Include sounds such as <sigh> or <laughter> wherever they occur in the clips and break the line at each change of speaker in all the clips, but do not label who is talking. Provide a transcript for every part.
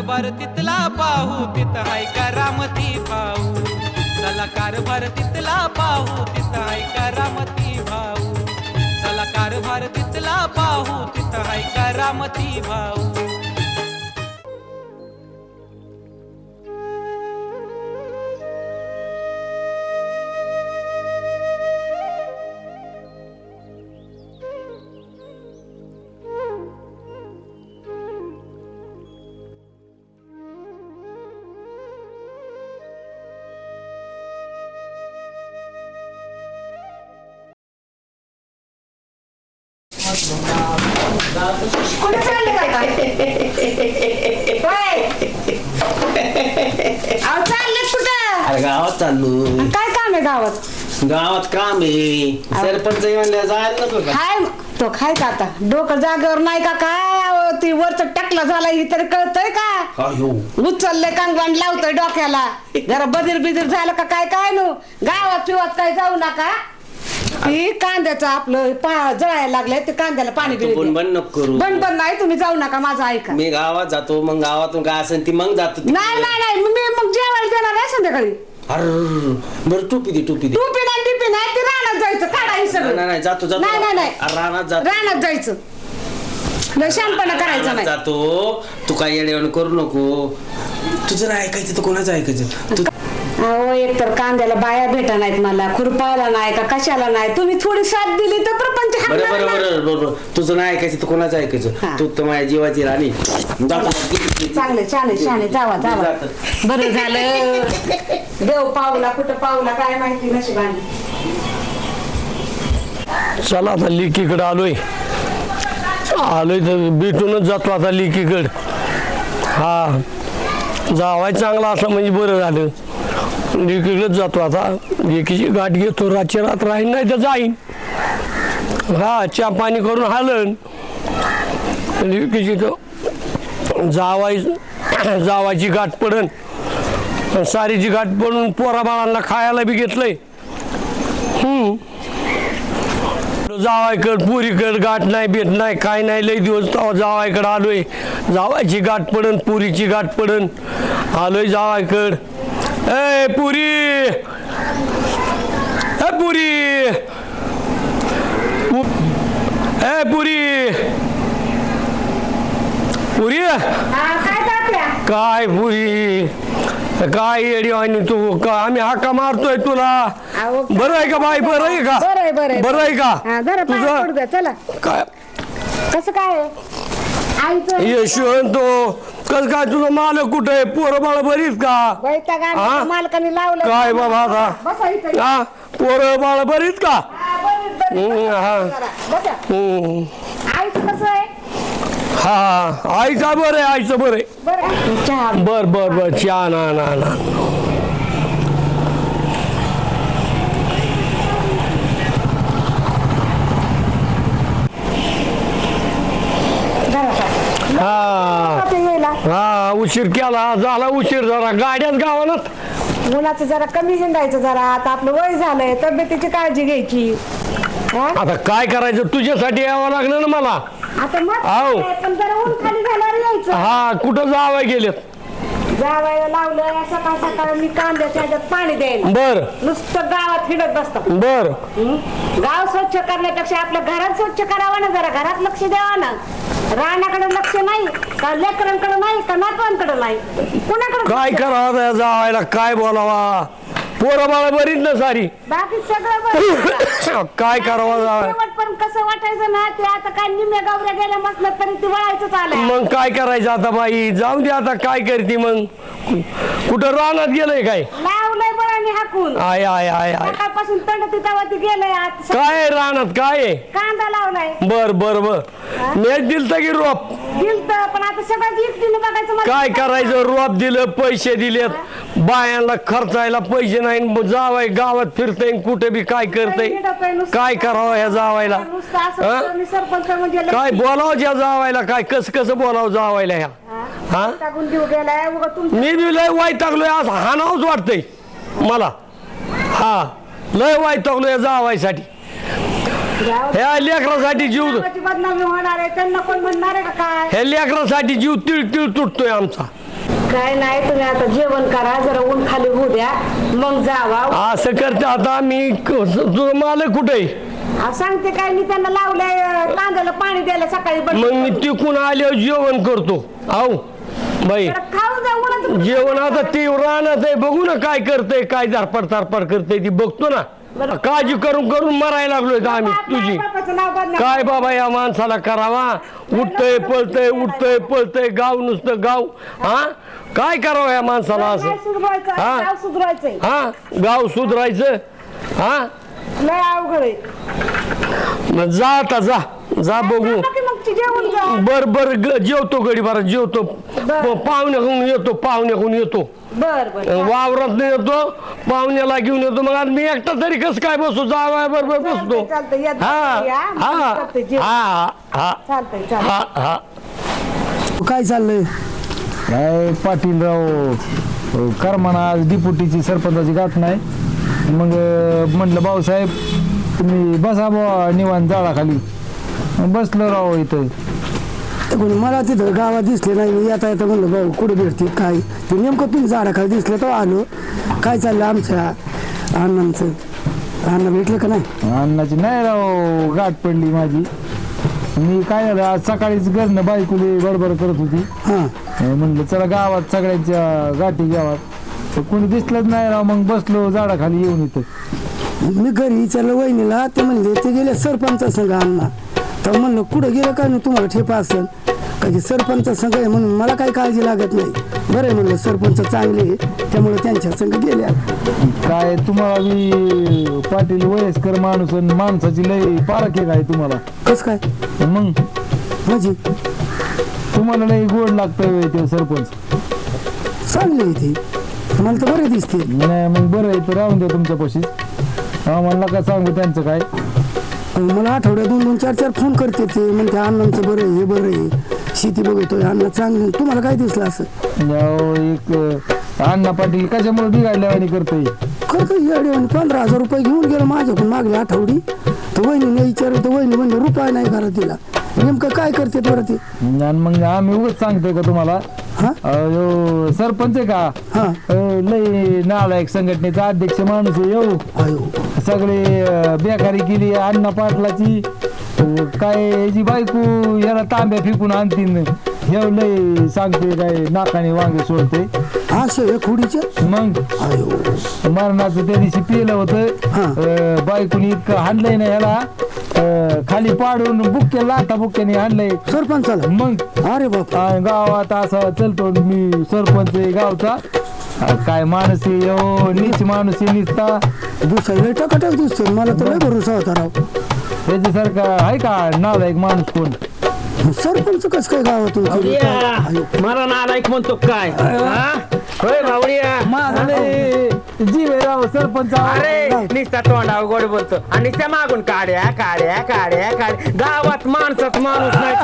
कारभार तिथला पाहू तिथं हाय करामती भाऊ? चला कारभार तिथला पाहू तिथं हाय करामती भाऊ? चला कारभार तिथला पाहू तिथं हाय करामती भाऊ?
गावात
काम आहे.
सरपंच म्हणल्या जायला नको का?
हाय तो खाय का आता? डोकं जागेवर नाही का? काय अहो, ती वरच टाकला झाला ही तरी कळतंय का?
अयो.
उचलले कांगवाण लावतोय डोक्याला. जरा बदल बिदल झालं का काय काय नो? गावात पिवात काय जाऊ नका. ती कांद्याचं आपलं पा जळायला लागलंय ते कांद्याला पाणी
तू
बिणी
पण
द्या.
बंद नको करू.
बंद बंद नाही तुम्ही जाऊ नका माझं ऐका.
मी गावात जातो मग गावातून काय असेल ती मग जातो
नाही नाही नाही मी मग जेवायला देणार आहे संध्याकाळी.
अरे बरं टोपी दे टोपी दे.
टोपी नाही टिपी नाही ते रानात जायचं. काढा हे
नाही
सगळं.
नाही जातो जातो.
नाही नाही नाही.
अरे रानात जातो.
रानात जायचं. लय शानपणा करायचं
रानात
नाही.
जातो. तू काय येडेवण करू नको. तुझं नाही ऐकायचं तर कोणाचं ऐकायचं? तू
अहो एक तर कांद्याला बाया भेटा नाहीत मला खुरपायला नाही का कशाला नाही? तुम्ही थोडी साथ दिली तर प्रपंच
बरं बरं
ना.
बरं बरं तुझं नाही ऐकायचं तर कोणाचं
हा.
ऐकायचं तू तर माझ्या जीवाची राणी.
चांगले छान छान जावा जावा. बरं झालं. देव पावला कुठं पावला काय माहिती नशिबाने.
चला आता लिकीकडे आलोय. आलोय तर भेटूनच जातो आता लिकीकड. हा. जावाय चांगला असं म्हणजे बरं झालं. लिकीकडेच जातो आता. एकीची गाठ घेतो रातची रात राहीन नाही तर जाईन. हा चहा पाणी करून हालन. लिकीची तो जावाय जावायची गाठ पडन. सारीची गाठ पडून पोरा बाळांना खायला बी घेतलंय. जावायकड पुरीकड गाठ नाही भेट नाही काय नाही लय दिवस तेव्हा जावायकडे आलोय. जावायची गाठ पडन पुरीची गाठ पडन. आलोय जावायकड ए पुरी ए पुरी ए पुरी पुरी
काय
पुरी काय येडी आणि तू? का आम्ही हाका मारतोय तुला?
अहो,
बरं आहे का बाई? बरं आहे का?
बरं आहे, बरं आहे.
बरं आहे
हा,
का
जरा पाय पडू द्या, चला.
काय?
कसं काय आहे? आईचं
यशवंत तो कस काय तुझं मालक कुठे आहे पोरं बाळ बरीच का
वैताग आणला,
हा?
मालकाने लावलं
काय बाबा आता
बसा इथं.
हा पोरं बाळ बरीच का
हा, बरं, बरं.
हम्म, हा.
जरा, बसा.
हम्म.
आईचं कसं आहे
हा आईचा बरं आहे आईचं बरं आहे
बरं चहा
बर बर बर चहा ना ना ना
जरा खा.
हा
आता यायला
हा उशीर केला झाला उशीर जरा. गाड्याच गावानात
मुलाचं जरा कमी हिंडायचं जरा. आता आपलं वय झालंय तब्येतीची काळजी घ्यायची. हा?
आता काय करायचं? तुझ्यासाठी यावं लागलं ना मला.
आता मग पण जरा ऊन खाली झाल्यावर यायचं.
हा कुठं जावं गेलेत?
जावायला लावलं सकाळ सकाळ मी कांद्याच्या ह्याच्यात पाणी द्यायला.
बर.
नुसतं गावात हिडत बसतात
बर.
हं? गाव स्वच्छ करण्यापेक्षा आपलं घरात स्वच्छ करावं ना जरा घरात लक्ष द्यावं ना. रानाकडे लक्ष नाही का लेकरांकडे नाही का नातवांकडे नाही. कुणाकडे
काय करावं त्या जावायला? काय बोलावा? पोरं बाळ बरीच ना सारी.
बाकी सगळं बरं. <laughs>
काय करावं जावं
शेवट कसं वाटायचं ना ते आता काय निम्या गावऱ्या गेल्या मस्त तरी ती वळायचं आलंय.
मग काय करायचं आता बाई? जाऊ दे आता काय करते मग? कुठं रानात गेलंय काय?
लावलंय बळाने हाकून.
आय आय आय आय.
सकाळपासून तंड तिथं ती गेलंय आज. स-
काय आहे रानात? काय आहे?
कांदा लावलाय.
बर बर बर. मेच दिलत की रोप?
दिलत पण आता सगळं एकटीने बघायचं मला.
काय करायचं? रोप दिलं पैसे दिलेत. बायांना खर्चायला पैसे नाही जावाय गावात फिरतय कुठे बी काय करतय. काय करावं ह्या जावायला?
नुसतं असं
हा?
मी सरपंच म्हणजे
काय बोलावं ज्या जावायला? काय कसं कसं बोलावं जावायला ह्या? हा?
टाकून देऊ गेलाय उगा तुम
मी बी लय वाईट टाकलोय आज हानावच वाटतंय. मला. हा लय वाईट टाकलोय जावायसाठी ह्या लेकरासाठी जीव
गावाची बदनामी होणार आहे त्यांना कोण म्हणणार आहे का काय?
ह्या लेकरासाठी जीव तिळ तिळ तुटतोय आमचा.
काय नाही तुम्ही आता जेवण करा जरा ऊन खाली होऊ द्या मग जावा.
असं करते आता मी क- तुझं मालक कुठे
सांगते काय मी त्यांना लावलंय अं, पाणी द्यायला सकाळी बंद
मग मी तिकून आल्यावर जेवण करतो. आहो बाई
जरा खाऊ द्या उन्हाचं
जेवण आता ती राहणार आहे. बघू ना काय करते काय धारपड तारपड करते ती. बघतो ना. काळजी करून करून मरायला लागलोय आम्ही तुझी.
बापाचं नाव बदनाम.
काय बाबा या माणसाला करावा? उठतय पळतय उठतय पळतय. गाव नुसतं गाव. हा? काय करावं या माणसाला असं?
सुधरवायचं
हा?
सुधरवायचंय.
हा? गाव सुधरायचं? हा?
लय अवघड आहे.
मग जा आता जा. जा बघू.
सांगा की मग ती जेवण जा.
बर बर ग- जेवतो गडी बारा जेवतो.
बर.
पाहुण्याकडून येतो पाहुण्याकडून येतो.
बर बर.
वावरात येतो पाहुण्याला घेऊन येतो. मग आज मी एकटा तरी कसं काय बसतो जावाय बरोबर बसतो.
चालतंय, या,
हा
या,
हा.
मग करते जेवण.
हा हा
चालतंय चालतंय.
हा हा.
काय चाललंय? काय पाटीलराव करमाना आज डिपुटीची सरपंचाची गाठ नाही. मग अं, म्हटलं भाऊसाहेब तुम्ही बसा बुवा निवांत झाडाखाली मग बसलो राव इथं.
कोणी मला तिथं गावात दिसले नाही मी येता येता म्हणलं भाऊ कुठे भेटते काय? ते नेमकं तुम्ही झाडाखाली दिसले तर आलो. काय चाललं आमच्या अण्णांचं? अण्णा भेटले का नाही?
अन्नाची नाही राव गाठ पडली माझी. मी काय झालं आज सकाळीच घरनं बायकोली बडबड करत होती.
हां.
म्हणलं चला गावात सगळ्यांच्या गाठी गावात तर कोणी दिसलंच नाही राव मग बसलो झाडाखाली येऊन इथं.
मी घरी विचारलं वहिनीला ते म्हणले ते गेले सरपंच संघ अण्णा तर म्हणलं कुठं गेलं काय? नाही तुम्हाला ठेपा असेल. का की सरपंच संघ आहे म्हणून मला काही काळजी लागत नाही. बरं आहे म्हणलं सरपंच चांगले आहे, त्यामुळे त्यांच्या संघ गेल्या
काय तुम्हाला मी पाटील वयस्कर माणूस आणि माणसाची लय पारख आहे काय तुम्हाला?
कसं काय?
मग?
म्हणजे?
तुम्हाला लय गोड लागतंय ते सरपंच.
चांगले आहे ते. मला तर बरे दिसते.
नाही मग बरं आहे तर राहून द्या तुमच्यापाशीच आम्हाला का सांगू त्यांचं काय?
मला आठवड्यात दोन दोन चार चार फोन करते ते. म्हणते अण्णांचं बरं आहे हे बरं आहे. शेती बघतोय अण्णा चांगलं. तुम्हाला काय दिसलं असं?
अहो, एक अं, अण्णा पाटील कशामुळे बिघडल्या आणि करतोय?
खरं येडे आणि पंधरा हजार रुपये घेऊन गेलो माझ्याकडून मागली आठवडी तर वहिनीने विचारलं तर वहिनी म्हणजे रुपये नाही करा तिला नेमकं काय करते बरं ते?
आणि मग आम्ही उगाच सांगतोय का तुम्हाला?
हा?
सरपंच आहे का?
हा.
लय नालायक संघटनेचा अध्यक्ष माणूस आहे येऊ सगळे अं, बेकारी केली अण्णा पाटलाची. अं, काय याची बायको याला तांब्या फेकून आणतीन. हे लय सांगते काय नाकाने वांगे सोडते
असं हे खुडीचे
मग? मरणाचं त्या दिवशी पिलं
हा.
होतं बायकोनी इतकं हाणलंय ना ह्याला. अं, खाली पाडून बुक्के लाटा बुक्क्याने हाणलंय.
सरपंचाला?
मग?
अरे बाप.
आ, गावात असा चलतो मी सरपंच आहे गावचा. काय माणूस आहे यो? नीच माणूस आहे निसता.
दुसरा टकाटक दिसतो मला तर लय भरोसा होता राव.
त्याच्यासारखा आहे का? नालायक माणूस कोण?
सरपंच कस काय गावातून अयो.
मला नालायक म्हणतो काय? हा? होय भावड्या
माझा लय जीव आहे राव सरपंच.
अरे निस्ता तोंडावर गोड बोलतो. आणि निस्त्या मागून काड्या काड्या काड्या काड्या. गावात माणसात माणूस नाही.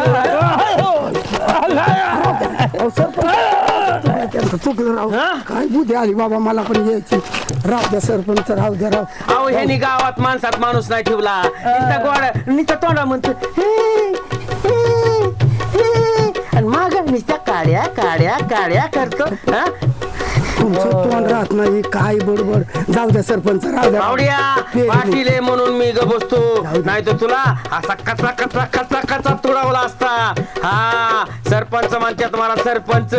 अहो, सरपंच. चुकलं राव.
हा?
काय बुद्धी आली बाबा मला पण यायची. राव द्या सरपंच राव द्या राव.
अहो ह्यानी गावात माणसात माणूस नाही ठेवला. निस्ता गोड निस्ता तोंडा म्हणतो "हे, हे, हे." आणि काड्या काड्या काड्या करतो हा?
तुमचं तोंड राहत नाही काय बडबड? जाऊ द्या सरपंच द्या.
पाटील आहे म्हणून मी ग बसतो. नाही तर तुला असा कचा कचा कचा कचा तुडवला असता. हा सरपंच म्हणतात मला सरपंच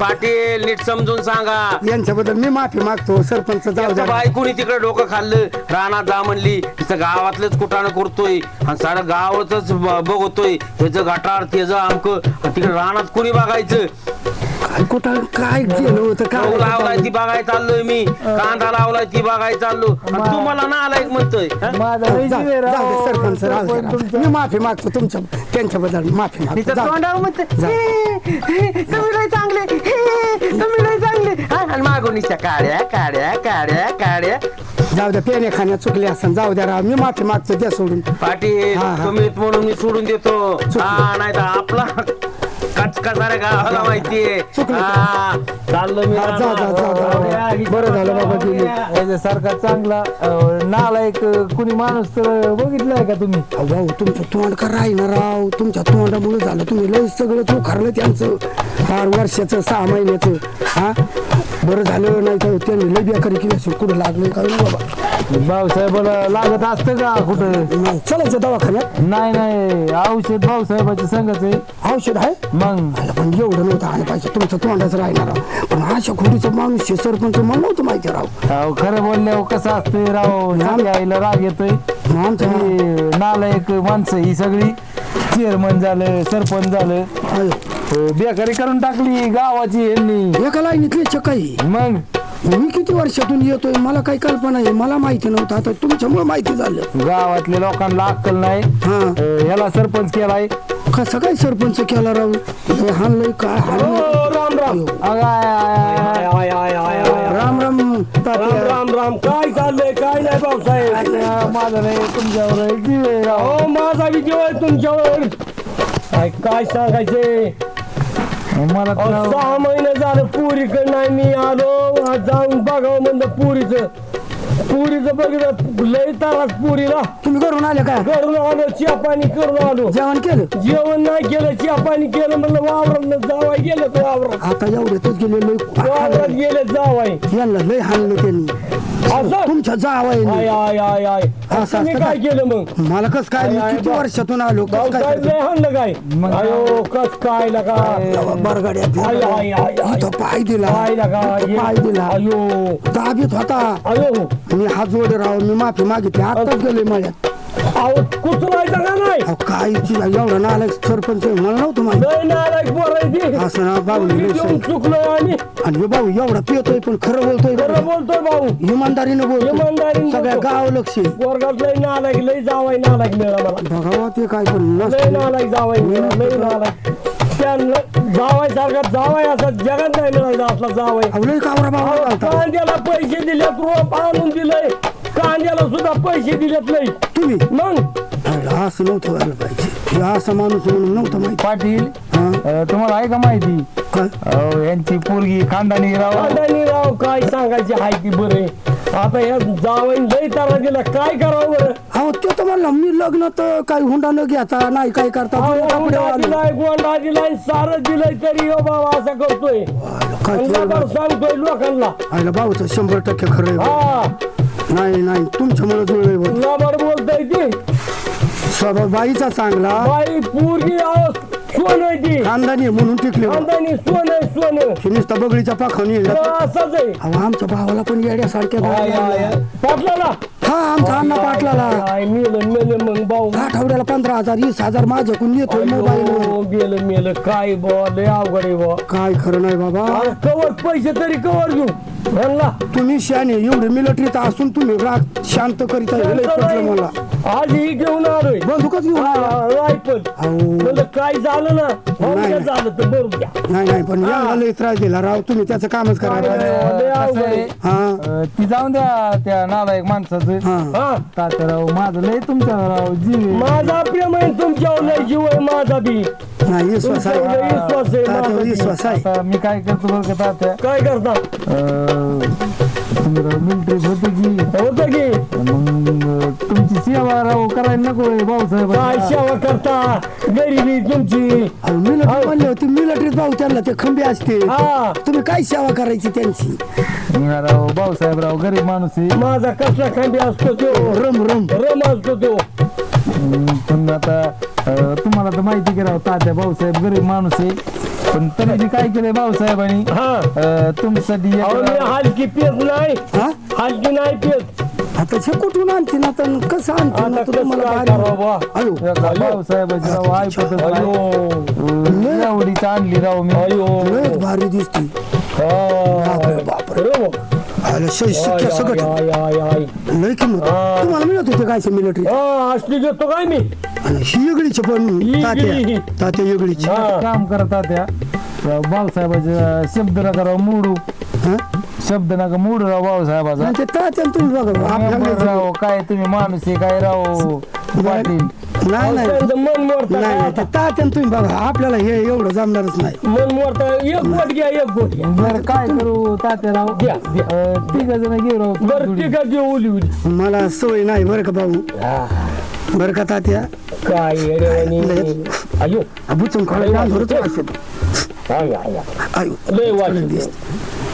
पाटील नीट समजून सांगा.
यांच्याबद्दल मी माफी मागतो सरपंच जाऊ द्या.
बायकोनी तिकडे डोकं खाल्लं. रानात जा म्हणली तिथं गावातलंच कुठानं करतोय. आणि सारं गावातच ब- बघतोय. ह्याचं गटार त्याचं आमक तिकडे रानात कुणी बघायचं?
काय कुठं काय केलं होतं?
गहू लावलाय ती बघाय चाललोय मी कांदा लावलाय ती बघाय चाललो आणि तू मला नालायक म्हणतोय हा?
माझा लय
जाऊ
जीव आहे
जाऊ
राव.
दे सरपंच राव द्या,
सरपंच
राव.
तुमचा.
मी माफी मागतो तुमच्या त्यांच्याबद्दल माफी मागतो
तिथं
जाऊ दे.
तोंडावर म्हणतं,
जा.
"हे, हे, तुम्ही लय चांगले हे, तुम्ही लय चांगले हा, आणि मागून निसत्या काड्या काड्या काड्या काड्या
जाऊ द्या पेने खाण्यात चुकले असं जाऊ द्या राव मी माफी मागतो त्या सोडून
पाटील
हा, हा.
तुम्ही म्हणून मी सोडून देतो हा नाही तर आपला कसा रे गावाला माहितीये
चुकलं.
हा, चाललो मी.
जा जा जा जा. बरं झालं बाबा गेली
याच्यासारखा चांगला अं, नालायक कुणी माणूस तर बघितलाय का तुम्ही?
अहो भाऊ तुमचं तोंड का राहीना राव? तुमच्या तोंडामुळे झालं. तुम्ही लय सगळं चोखारलं त्यांचं फार वर्षाचं सहा महिन्याचं. हा? बरं झालं नाही तर त्यांनी लय बेकारी केली असेल. कुठं लागलं काय नाही बाबा.
भाऊसाहेबाला लागत असतं का कुठं?
नाही चलायचं दवाखान्यात?
नाही नाही. औषध भाऊसाहेबाच्या संघच आहे.
औषध आहे?
मग?
आला पण एवढं नव्हतं आलं पाहिजे. तुमचं तोंडाच राहणार राव. पण अशा खोडीचं माणूस सरपंच मला नव्हतं माहिती राव.
अहो, खरं बोलल्यावर कसं असतंय राव? सांगा आईला राग येतोय.
मग
ही नालायक माणसं ही सगळी. चेअरमन झालं सरपंच झालं.
अयो,
बेकारी करून टाकली गावाची यांनी.
एका लाईनीतले चकाई
मग?
मी किती वर्षातून येतोय मला काही कल्पना आहे मला माहिती नव्हतं आता तुमच्यामुळे माहिती झालं
गावातल्या लोकांना अक्कल नाही
हा
अं, ह्याला सरपंच केलाय
कसं काय सरपंच केला राव हे हाणलंय काय हाणलंय
राम राम
अगं, आय, आय, आय,
आय आय आय आय
राम राम
राम
तात्या
राम राम काय चाललंय काय नाही भाऊसाहेब
माझं नाही तुमच्यावर आहे, जीव आहे राव.
अहो माझा विजय आहे तुमच्यावर काय काय सांगायचे
मला तर
अहो, सहा महिने झालं पुरीकडं नाही मी आलो जाऊन बघावं म्हणलं पुरीचं. पुरीचं बघितलं लय तारास पुरीला.
तुम्ही घरून आले काय
करून आलो चिया पाणी करून आलो.
जेवण केलं?
जेवण नाही केलं चिया पाणी केलं म्हणलं वावरात जावाय गेलं तो वावरात.
आता एवढ्यातच गेले लय
वावरात गेले जावाय.
यांना लय हाणलं त्यांनी.
असं?
तुमच्या जावाय
आय आय आय आय.
असं
तुम्ही
असतं
काय
का?
केलं मग?
मला कस काय मी किती वर्षातून आलो कस काय
भाऊसाहेब लय हाणलं काय?
मग-
अयो कस काय लगा
बरगाड्या
आय, आय, आय, आय.
इथं पाय दिला.
काय लगा
इथं पाय दिला.
अयो
दाबीत होता.
अयो
मी हात जोडे राव मी माफी मागितली. आताच गेलोय माझ्यात
अहो कुचलायचं का नाही?
अहो काय तिला एवढा नालाय सरपंच आहे, मला नव्हतं माहिती.
लय नालायक बोलायची
असं ना
मी चुकलो आणि
आणि हे भाऊ एवढा पियतोय पण खरं बोलतोय
खरं
बरं.
बोलतोय भाऊ.
इमानदारीनं बोलतोय.
इमानदारीनं
सगळ्या
बोलतो.
गाव लक्ष आहे.
वर्गात लय नालायक लय जावाय नालायक मिळाला मला.
बघावं ते काय पण
लय
नसतं.
नालायक जावाय मिळाला लय नालायक. त्यांना जावाय सारखा जावाय असा जगात नाही मिळायचा असला जावाय.
कावरा बाबा घालता.
कांद्याला पैसे दिलेत रोप आणून दिलंय. कांद्याला सुद्धा पैसे दिलेत नाही.
तुम्ही?
मग?
अरे, असं नव्हतं व्हायला पाहिजे. हे असा माणूस म्हणून नव्हतं माहिती.
पाटील
हा?
अं, तुम्हाला आहे का माहिती?
काय?
अहो, यांची पोरगी खानदानी राव.
कांदानी राव काय सांगायची हाय ती बरे आता या जावई लय तारा दिला काय करावं बरं?
अहो ते तर म्हणलं मी लग्न तर काही हुंडा न घेता नाही काय करता
अहो,
जुने कपडे
हुंडा
वाले.
दिलाय गोंडा दिलाय सारं दिलंय तरी हो बाबा असं करतोय.
काय
आणि सांगतोय लोकांना.
आयला भाऊचं शंभर टक्के खरं आहे.
हा.
नाही नाही तुमच्यामुळे जुळलंय भाऊ.
लबाड बोलतोय ती.
स्वभाव बाईचा चांगला.
बाई पूर्वी सोन ती
खानदानी आहे म्हणून टिकले.
खानदानी सोन आहे सोन.
हे नुसतं बगडीच्या पाखाने
असंच आहे.
अहो आमच्या भावाला पण येड्यासारख्या.
पाटलाला
हा आमचा अण्णा पाटलाला.
काय मेलं मेलं मग भाऊ.
आठवड्याला पंधरा हजार वीस हजार माझ्याकडून येतोय मोबाईल
अयो, गेलं मेलं काय बॉ लय अवघड आहे बॉ
काय खरं नाही बाबा.
अरे कवर पैसे तरी कवर घेऊ. म्हणला
तुम्ही शाने एवढे मिलिटरीत असून तुम्ही राग शांत करीता हे पटलं मला.
आज ही घेऊन आलोय.
बंदूकच घेऊन आला.
रायफल.
अहो.
म्हणलं काय झालं ना? हो
नाही.
झालं तर बरोबर द्या.
नाही नाही पण याला लय त्रास दिला. राव तुम्ही त्याचं कामच पाहिजे.
लय अवघड
आहे,
आहे.
हा.
अं, ती जाऊन द्या त्या नालायक माणसाचं.
हा.
हा.
तात्याराव माझं लय तुमच्या राव जीव आहे.
माझा प्रेम आहे तुमच्यावर लय जीव आहे माझा बी.
नाही विश्वास आहे.
तुमच्यावर लय विश्वास आहे
तात्यावर
माझा बी.
विश्वास आहे.
आता मी काय करतो बरं का तात्या
काय करता?
अं, मिलिटरीत होते की
होतं की
मग तुमची सेवा राव करायला नको
काय
भाऊसाहेब.
सेवा करता? गरिबी तुमची.
मिलिटरी म्हणले होते मिलिटरीत भाऊ त्यांना ते खंबे असते.
हा.
तुम्ही काय सेवा करायची त्यांची?
राव भाऊसाहेब राव गरीब माणूस आहे.
माझा कसला खांबी असतो तो?
रम रम.
रम असतो तो.
अं, पण आता अं, तुम्हाला तर माहिती की राव तात्या भाऊसाहेब गरीब माणूस आहे. पण तरी बी काय केलंय भाऊसाहेबांनी
हा.
अं, तुमच्यासाठी एक
अहो मी हलकी पेत नाही.
हा?
हलकी नाही पेत
आता हे कुठून आणते आता कसं आणते
आता कसं
तुम्हाला
काय
भारी-
करावं बा?
अयो
एक भाऊसाहेबाची राव ऐकतच नाही.
अयो
अं, एवढीच आणली राव मी.
अयो
लयच भारी दिसते. बापरे, बापरे.
बरोबर
आलं शै- शिक्क्या
आय.
लय किंमत. तुम्हाला मिळत होते काय मिलिटरी
असली घेतो काय मी?
ही वेगळीच पण तात्या. तात्या वेगळीच.
काम करत त्या बाळसाहेबाचे शब्द नका राव मोडू.
हा?
शब्द नका मोडू राव
ते तात्या तुम्ही बघा.
काय तुम्ही माणूस आहे काय राव पाटील?
नाही नाही.
त्यांचं मन
नाही नाही ते तात्यान तुम्ही बघा आपल्याला हे एवढं जमणारच नाही.
मन मोडतं एक गोट घ्या एक गोट घ्या.
बरं काय करू तात्याराव?
घ्या, घ्या.
तिघ जण घेऊ राव
बरं ठीक आहे घेऊ उली उली.
मला सवय नाही बरं का भाऊ. बरं का तात्या?
काय येड्यावानी. अयो.
बुचून
आय, आय. आयो लय.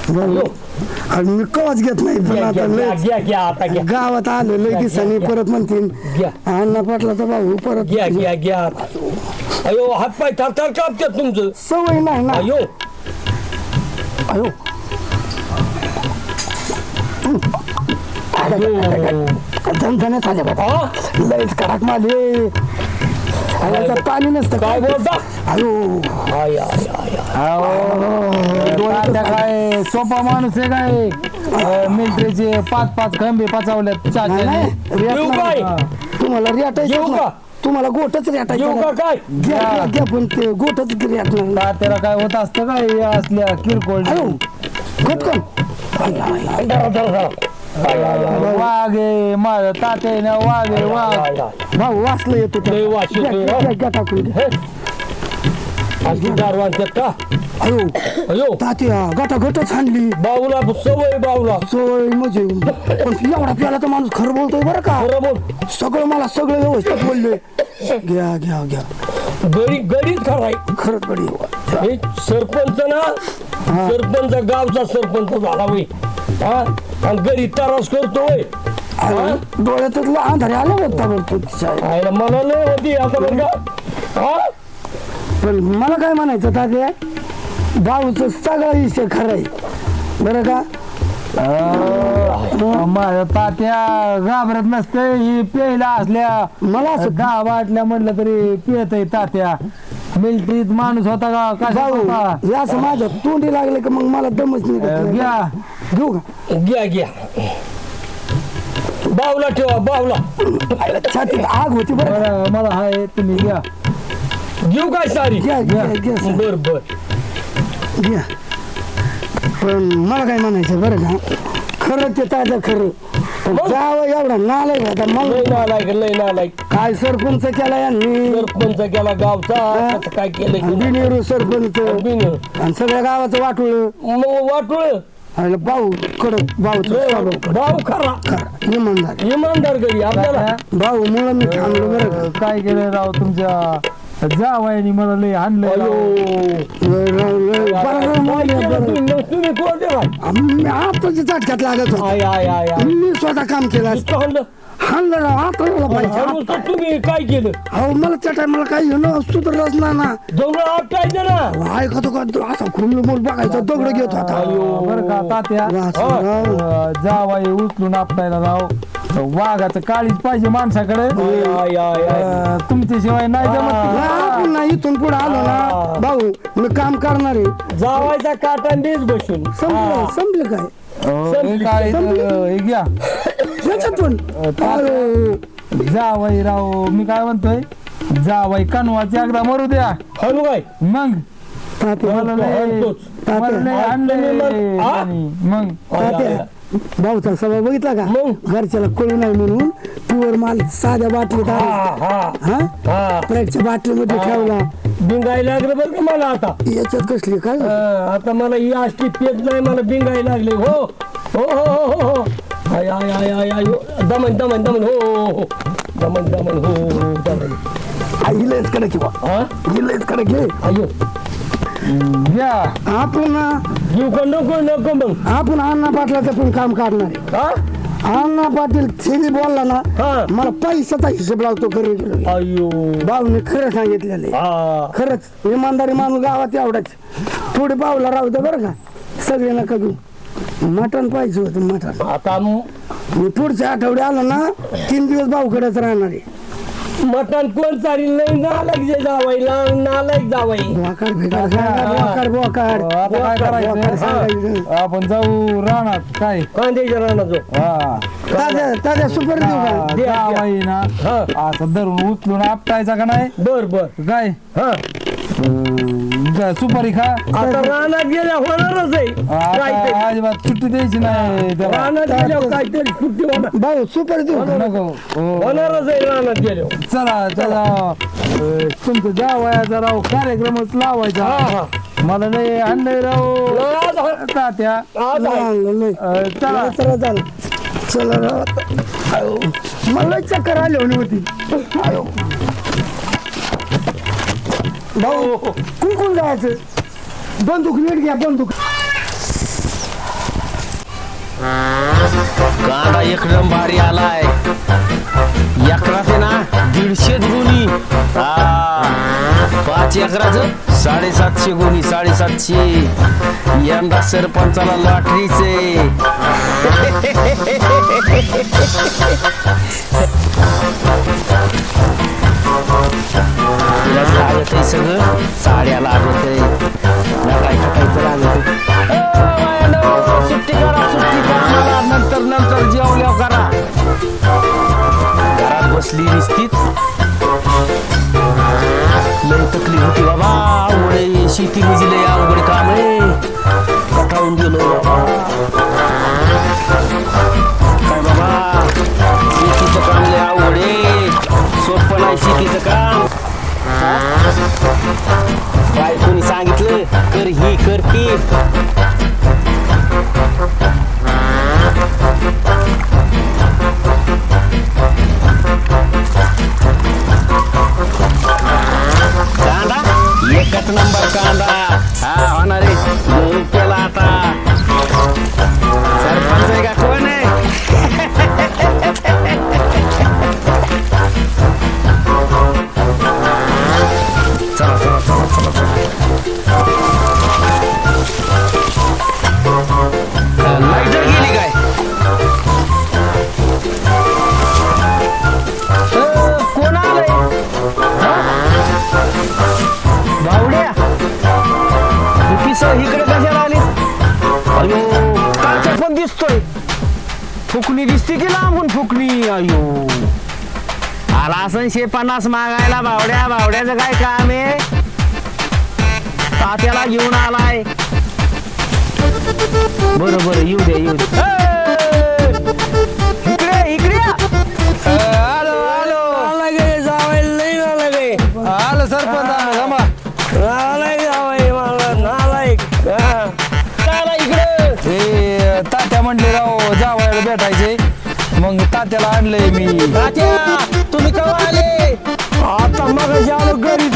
आणि मी कवाच घेत नाही पण
घ्या,
आता
घ्या,
लय
घ्या घ्या आता घ्या.
गावात आलो लय दिवसांनी परत म्हणतील
घ्या.
अण्णा पाटलाचा भाऊ परत.
घ्या घ्या घ्या. अयो हातपाय थरथर कापतात तुमचं.
सवय नाही ना.
अयो.
अयो.
अयो.
झणझण्यात आल्या बाबा.
हा?
लयच कडक माझे पाणी नसतं
काय? बोलता? आय आय आय आय.
काय सोपा माणूस आहे काय मिलिटरीचे पाच पाच खंबे पचावल्यात
नाही, रेट
येऊ
तुम्हाला रेटायचं
येऊ का?
तुम्हाला गोटच रेटायचं
येऊ का काय
घ्या घ्या, पण ते गोटच रेट नाही
काय होत असतं काय या असल्या किरकोळ
अयो घटकन
धरा, धरा, धरा. आय, आय, आय.
वाघ तात्या वाघ
भाऊ वाचलं येतो
लय वास येतोय, हा.
टाकून घ्या.
हे. अशी दारू आणतात का?
अयो
अयो
तात्या गटा घटच हाणली
बाऊला सवय बाऊला
सोय म्हणजे पण एवढा प्याला तर माणूस खरं बोलतोय बरं का?
खरं बोल.
सगळं मला सगळं व्यवस्थित बोलले. घ्या घ्या घ्या.
गडी गडीच खराय
खरंच गडी
हे सरपंच ना सरपंच गावचा सरपंच झाला होय. हा? आणि घरी तरास करतोय. हा?
डोळ्यातच अंधारे आले होता साहेब.
आयला मला लय होती आता बरं का. हा?
पण मला काय म्हणायचं तात्या भाऊचं सगळं विषय खरं आहे. बरं का?
अं, माझं तात्या घाबरत नसते ही प्यायला असल्या
मला असं
दहा बाटल्या म्हटलं तरी पियत आहे तात्या. मिलिटरीत माणूस होता का? कसा
भाऊ
होता?
हे असं माझ्या तोंडी लागलं की मग मला दमच
अं,
नाही.
घ्या.
घेऊ का?
घ्या घ्या. बावला ठेवा बावला.
छातीत आग होती? बरं
मला हाय तुम्ही घ्या.
घेऊ काय सारी
घ्या घ्या घ्या साहेब,
बर बर
घ्या पण मला काय म्हणायचं बरं का खरं ते तात्या खरं पण जावं एवढा नालाय होता
लय
मग
नालायक लय नालायक
काय सरपंच केला यांनी
सरपंच गेला गावचा आता काय केलं
बिनेरू सरपंच
बिन
आणि सगळ्या गावाचं वाटुळ
मग वाटोळ
आणि भाऊ कडक भाऊचं स्वभाव
भाऊ खरा
खरा इमानदार
इमानदार घरी आपल्याला
भाऊ मुळे मी थांबलो बरं का
काय केलं राव तुमच्या जावायनी मला लय.
तुम्ही तुम्ही कोण देवा
आम्ही आताची चाटक्यात लागत होतो
आय आय आय आय
मी स्वतः काम केलं असतं.
हाणलं.
राव पाहिजे
हा, नुसतं तुम्ही काय केलं?
अहो मला त्या टायमाला काही न सुधरलंच ना. ना
जवळ आपटायचं ना
ऐकतो का? तो असा खुमलं मूल बघायचा दगड घेत होता.
बरं का तात्या.
वास राव.
अं, जावाई उचलून आपटायला राव. वाघाचं काळीच पाहिजे माणसाकडे.
आय आय आय आय.
अं, तुमच्याशिवाय नाही जमत
आपण ना इथून पुढे आलो ना. भाऊ मी काम करणार. आहे
जावायचा काटांडीच बसून.
संपलं संपलं काय?
काय हे घ्या. जावाई राव मी काय म्हणतोय? जावाई कनवाची एकदा मरू द्या.
हनु काय
मग.
तात्या,
मला लय
हाणतोच.
मला लय आणलंय
तुम्ही मग-?
त्यांनी. मग.
तात्या. भाऊचा सभा बघितला का?
मग?
घरच्याला कळू नाही म्हणून प्युअर माल साध्या बाटलीत
हा
आणला.
हा.
हा?
हा.
स्प्राईटच्या बाटलीमध्ये ठेवला.
बिंगायला लागलं बरं का मला आता?
याच्यात कसली काय
हा, आता मला ही आष्टी पेट नाही मला बिंगायला लागले. हो हो हो हो हो हो. आय आय आय आय आय हो. दमन दमन दमन हो हो हो. दमन दमन हो हो दमन.
आई लयच कडे किंवा
हा?
ही लयच कडे घे
अयो.
घ्या
आपण
नको नको मग.
आपण अण्णा पाटलाचं पण काम काढणार
हा?
आहे अण्णा पाटील थेरी बोलला ना
हा.
मला पैशाचा हिशोब लावतो खरं गेलो.
अयो
भाऊने खरं सांगितलेलं आहे.
हा.
खरंच इमानदारी माणूस गावात एवढाच. थोडी बावला राहू दे बरं का. सगळे नका घेऊ. मटण पाहिजे होतं मटण.
आता म-
मी पुढच्या आठवडे आलो ना तीन दिवस भाऊकडेच राहणार आहे.
मटण कोण चारी नाही नालायक जे जावाई ला- नालायक जावाई.
बोकाड भेटाड बोकाड बोकाड
आता काय
बोकाड
करायचं?
सांगायचं
आपण जाऊ रानात काय?
कांद्याच्या रानाचो
हा.
ताज्या ताज्या सुपर देऊ का?
द्या,
जावाई ना.
हा.
असं धरून उचलून आपटायचा का नाही?
बर बर.
काय?
हा.
ग- सुपारी खा.
आता रानात गेल्या होणारच आहे.
आता
काहीतरी.
अजिबात सुट्टी द्यायची नाही त्याला.
रानात गेल्यावर काहीतरी सुट्टी होणार.
भाऊ सुपारी देऊ
नको. हो.
होणारच आहे रानात गेल्यावर.
चला चला. अं, तुमचं जावयाचा राव कार्यक्रमच लावायचा. मला नाही आणलंय राव. तात्या
आणलं नाही.
अं, चला.
चला चला चला राव. आयो. मला चक्कर आली होती आयो. भाऊ कुंकून जायचं? बंदूक नीट घ्या बंदूक.
कांदा एकदम भारी आलाय एकरात आहे ना दीडशेच गुणी. हा. पाच एकराच साडेसातशे गुणी साडेसातशे. यंदा सरपंचाला लॉटरीच. आहे <laughs> लागत आहे सगळं साड्या लागत आहे काय टाकायचं लागत सुट्टी करा सुट्टी करा नंतर नंतर जेवल्या करा घरात बसली निसतीच लय तकलीफ होती बाबा आवडे शेती म्हणजे लय अवघड काम आहे कटाळून गेलो काय बाबा शेतीचं काम लय अवघड आहे सोपं नाही शेतीचं काम काय कोणी सांगितलं कर ही कर ती. आला असं शे पन्नास मागायला बावड्या बावड्याचं काय काम आहे? तात्याला घेऊन आलाय. बरं बरं येऊ द्या येऊ द्या ए, इकडे इकडे
तात्याला आणलंय मी.
तात्या तुम्ही केव्हा आले?
आता मग आलो घरी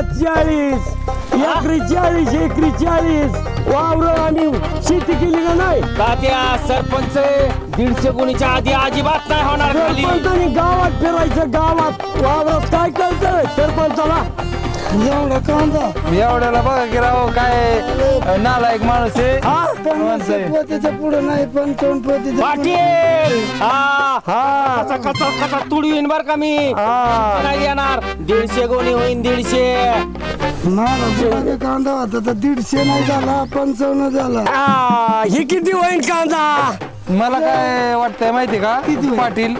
चाळीस. एकरी चाळीस एकरी चाळीस. वावर आम्ही शेती केली का नाही.
तात्या सरपंच दीडशे गुणीच्या आधी अजिबात नाही होणार खाली.
सरपंचाने गावात फिरायचं गावात वावरात काय कळतंय सरपंचाला
एवढा कांदा
एवढ्याला बघा की राव काय नालायक माणूस आहे. म्हणतंय.
पोतीच्या पुढे नाही पंचावन्न पोतीच्या
पाटील! हा.
हा.
कसा कसा कसा तुडवीन बर का मी?
हा.
नाही येणार. दीडशे गोणी होईन दीडशे.
महाराष्ट्रामध्ये कांदा होता तर दीडशे नाही झाला पंचावन्न झाला.
आ, ही किती होईल कांदा?
मला काय वाटतंय माहिती का? पाटील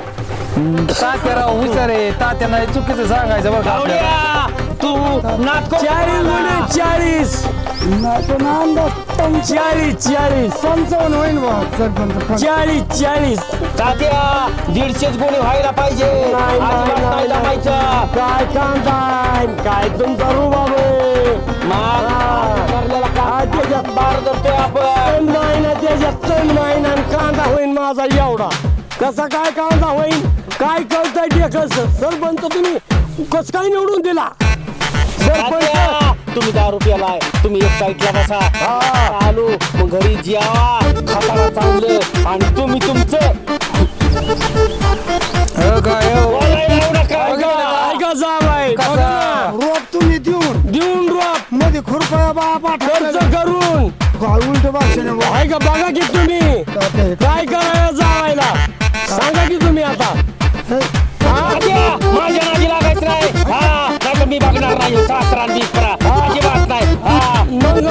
हम्म, तात्याराव हुशार आहे. तात्या नाही चुकीचं सांगायचं बरं का आपल्याला.
बावड्या, तू नाटक
चाळीस गुणी चाळीस.
नाही पण अंदाज
चाळीस चाळीस.
पंचावन्न होईल बा सरपंच
चाळीस चाळीस.
तात्या दीडशेच गोणी व्हायला पाहिजे.
नाही, नाही,
अजिबात
नाही,
नाही
नाही.
जमायचं
काय कांदा आहे? काय तुमचा रुबाब आहे?
मग
हा,
बार धरतोय आपण.
तीन महिना त्याच्यात महिना आणि कांदा होईल माझा एवढा. कसा काय कांदा होईल काय कळतंय ते कसं? सरपंच तुम्ही कस काय निवडून दिला? सरपंच
तात्या, तुम्ही दारू प्यालाय तुम्ही एक साईडला बसा. आलो मग घरी जेवा. खाताना चांगलं. आणि तुम्ही तुमचं.
हो काय?
बोलायला. का? ऐका जावाय.
रोप तुम्ही देऊन.
देऊन रोप.
मध्ये खुरपया बा
खर्च करून.
काय उलट भाषेने बोला.
ऐका बघा की तुम्ही. काय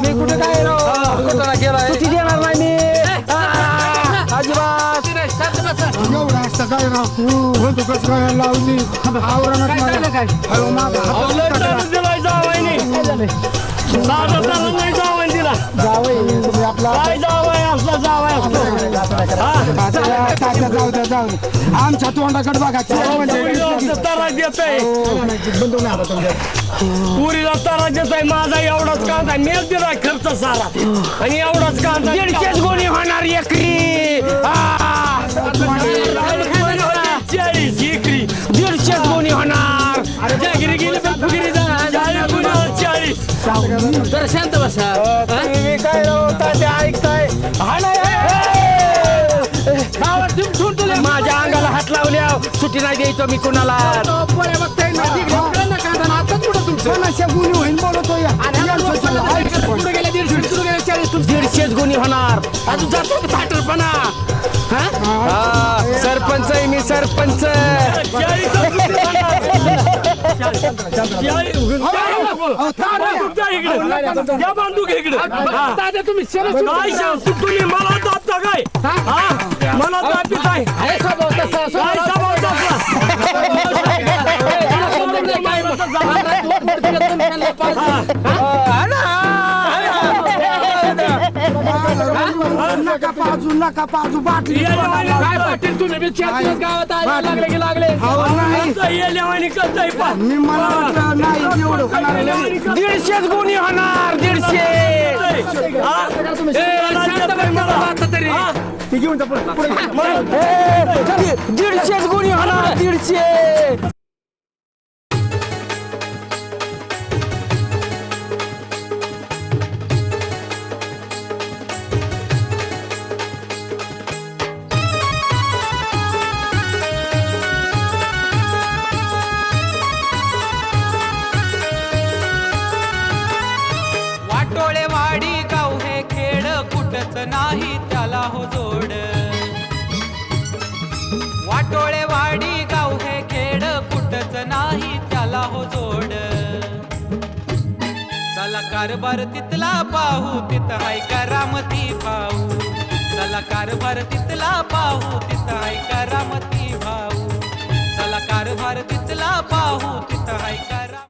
मी कुठे काय राव केलाय
एवढं काय कसं लावली मला
दिलाय जावायनी. साधं चालत नाही तिला
जावई तुम्ही आपला
काय जावाय असला जावाय असतो. हा.
तात्या, तात्या, जाऊ द्या जाऊ द्या आमच्या तोंडाकडे बघा चेहरा म्हणजे
पुरीला तारा देतय. पुरीला तारा देतय माझा एवढाच कांदा मेल दिलाय खर्च सारा. आणि एवढाच कांदा
दीडशेच गुणी होणार एकरी. हा.
चाळीस एकरी
गुणी होणार.
जागिरी गेली तर फुगिरी चाळीस गुन्हा चाळीस
जरा शांत बसा
तुम्ही काय होता ते ऐकताय हा नाही
माझ्या अंगाला हात लावल्या सुट्टी नाही द्यायचो मी कुणाला दीडशेच गुन्हे होणार अजून जातो फाटलपणा
सरपंच आहे मी सरपंच
काय तू तुम्ही मला दाबता काय हा? मला दाबीत आहे काय स्वभाव तसा?
नका पाजू नका पाजू बाटली
कसं आहे पा
मी मला वाटलं नाही एवढं होणार नाही.
दीडशेच गुणी होणार दीडशे. ए, दीडशेच गुणी होणार दीडशे.
कारभार तिथला पाहू तिथं हाय करामती भाऊ? चला कारभार तिथला पाहू तिथं हाय करामती भाऊ? चला कारभार तिथला पाहू तिथं हाय